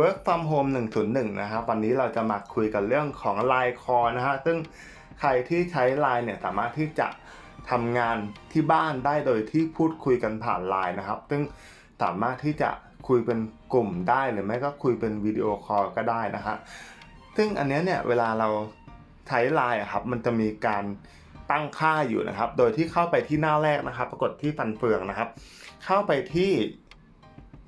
Work from Home 101 นะครับ วันนี้เราจะมาคุยกันเรื่องของ Line Call นะฮะ ซึ่งใครที่ใช้ Line เนี่ยสามารถที่จะทำงานที่บ้านได้โดยที่พูดคุยกันผ่าน Line นะครับ ซึ่งสามารถที่จะคุยเป็นกลุ่มได้หรือไม่ก็คุยเป็นวิดีโอคอลก็ได้นะฮะ ซึ่งอันนี้เนี่ยเวลาเราใช้ Line อะครับมันจะมีการตั้งค่าอยู่นะครับ โดยที่เข้าไปที่หน้าแรกนะครับ ปรากฏที่ฟันเฟืองนะครับ เข้าไปที่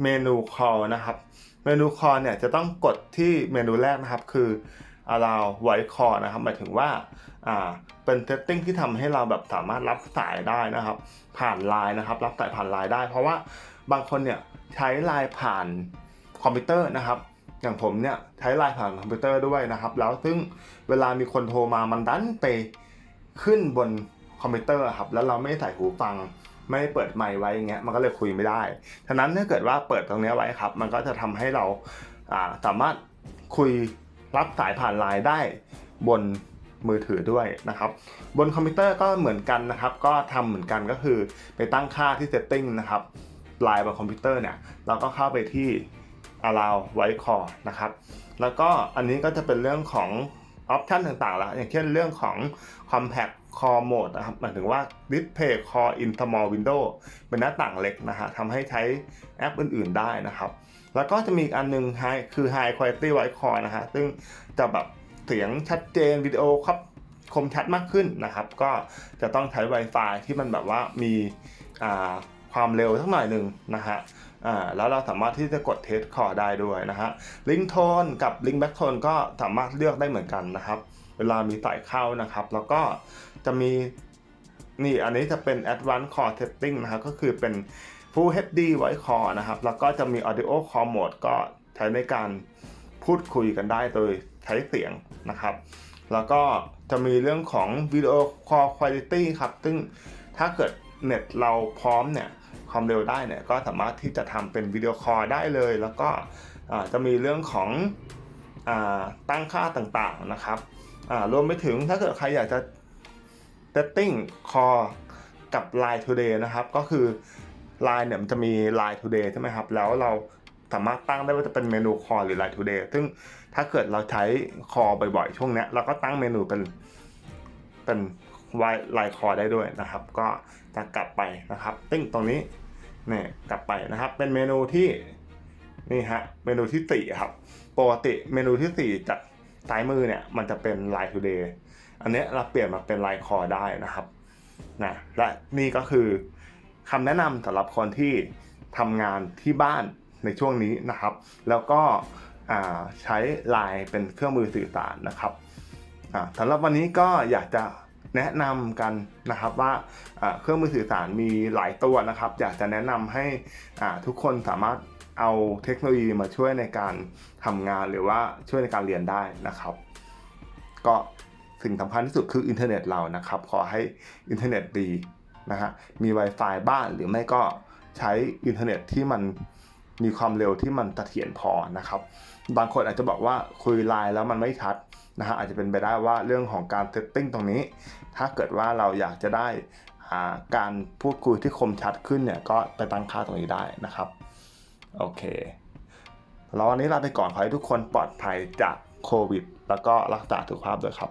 เมนู call นะครับ เมนู call เนี่ยจะต้องกดที่เมนูแรกนะครับ คือ allow voice call นะครับ หมายถึงว่าอ่าเป็น setting ที่ทำให้เราแบบสามารถรับสายได้นะครับ ผ่าน Line นะครับ รับสายผ่าน Line ได้ เพราะว่าบางคนเนี่ยใช้ Line ผ่านคอมพิวเตอร์นะครับ อย่างผมเนี่ยใช้ Line ผ่านคอมพิวเตอร์ด้วยนะครับ แล้วซึ่งเวลามีคนโทรมามันดันไปขึ้นบนคอมพิวเตอร์ครับ แล้วเราไม่ใส่หูฟัง ไม่เปิดไมค์ไว้อย่างเงี้ยมันก็เลยคุยไม่ได้ฉะนั้นถ้าเกิดว่าเปิดตรงนี้ไว้ครับ มันก็จะทำให้เราสามารถคุยรับสายผ่านไลน์ได้บนมือถือด้วยนะครับ บนคอมพิวเตอร์ก็เหมือนกันนะครับ ก็ทำเหมือนกันก็คือไปตั้งค่าที่ setting นะครับไลน์บนคอมพิวเตอร์เนี่ยเราก็เข้าไปที่ allow voice call นะครับ แล้วก็อันนี้ก็จะเป็นเรื่องของออปชันต่างๆแล้วอย่างเช่นเรื่องของ compact call mode นะครับหมายถึงว่า display call in small window เป็นหน้าต่างเล็กนะฮะทำให้ใช้แอปอื่น ๆ ได้นะครับ แล้วก็จะมีอีกอันหนึง high คือ high quality voice call นะฮะซึ่งจะแบบเสียงชัดเจนวิดีโอครับคมชัดมากขึ้นนะครับ ก็จะต้องใช้ Wi-Fi ที่มันแบบว่ามีอ่า ความเร็วสักหน่อยหนึ่งนะฮะอ่าแล้วเราสามารถที่จะกดเทสคอได้ด้วยนะฮะลิงโทนกับลิงแบ็กโทนก็สามารถเลือกได้เหมือนกันนะครับ เวลามีสายเข้านะครับ แล้วก็จะมีนี่อันนี้จะเป็น advanced call setting นะครับก็คือเป็น Full HD Voice Call นะครับ แล้วก็จะมี Audio Call Mode ก็ใช้ในการพูดคุยกันได้โดยใช้เสียงนะครับ แล้วก็จะมีเรื่องของ Video Call Quality ครับ ซึ่งถ้าเกิด เน็ตเราพร้อมเนี่ยความเร็วได้เนี่ยก็สามารถที่จะทำเป็นวิดีโอคอลได้เลย แล้วก็จะมีเรื่องของอตั้งค่าต่างๆนะครับรวมไปถึงถ้าเกิดใครอยากจะ setting call กับ Line Today นะครับ ก็คือ Line เนี่ยมันจะมี Line Today ใช่ไหมครับ แล้วเราสามารถตั้งได้ว่าจะเป็นเมนู call หรือ Line Today ซึ่งถ้าเกิดเราใช้ call บ่อยๆ ช่วงนี้เราก็ตั้งเมนูเป็นเป็น ไลน์คอได้ด้วยนะครับ ก็จะกลับไปนะครับติ้งตรงนี้เนี่ยกลับไปนะครับ เป็นเมนูที่นี่ฮะเมนูที่สี่ครับปกติเมนูที่สี่จากซ้ายมือเนี่ยมันจะเป็น Line Today อันนี้เราเปลี่ยนมาเป็นไลน์คอได้นะครับนะและนี่ก็คือคำแนะนำสำหรับคนที่ทำงานที่บ้านในช่วงนี้นะครับ แล้วก็ใช้ไลน์เป็นเครื่องมือสื่อสารนะครับสำหรับวันนี้ก็อยากจะ แนะนำกันนะครับว่าเครื่องมือสื่อสารมีหลายตัวนะครับ อยากจะแนะนำให้ทุกคนสามารถเอาเทคโนโลยีมาช่วยในการทำงานหรือว่าช่วยในการเรียนได้นะครับ ก็สิ่งสำคัญที่สุดคืออินเทอร์เน็ตเรานะครับ ขอให้อินเทอร์เน็ตดีนะฮะมี Wi-Fi บ้านหรือไม่ก็ใช้อินเทอร์เน็ตที่มัน มีความเร็วที่มันเสถียรพอนะครับ บางคนอาจจะบอกว่าคุยไลน์แล้วมันไม่ชัดนะฮะอาจจะเป็นไปได้ว่าเรื่องของการเซตติ้งตรงนี้ ถ้าเกิดว่าเราอยากจะได้าการพูดคุยที่คมชัดขึ้นเนี่ยก็ไปตั้งค่าตรงนี้ได้นะครับโอเคแล้ววันนี้ลาไปก่อนขอให้ทุกคนปลอดภัยจากโควิด แล้วก็รักษาสุขภาพด้วยครับ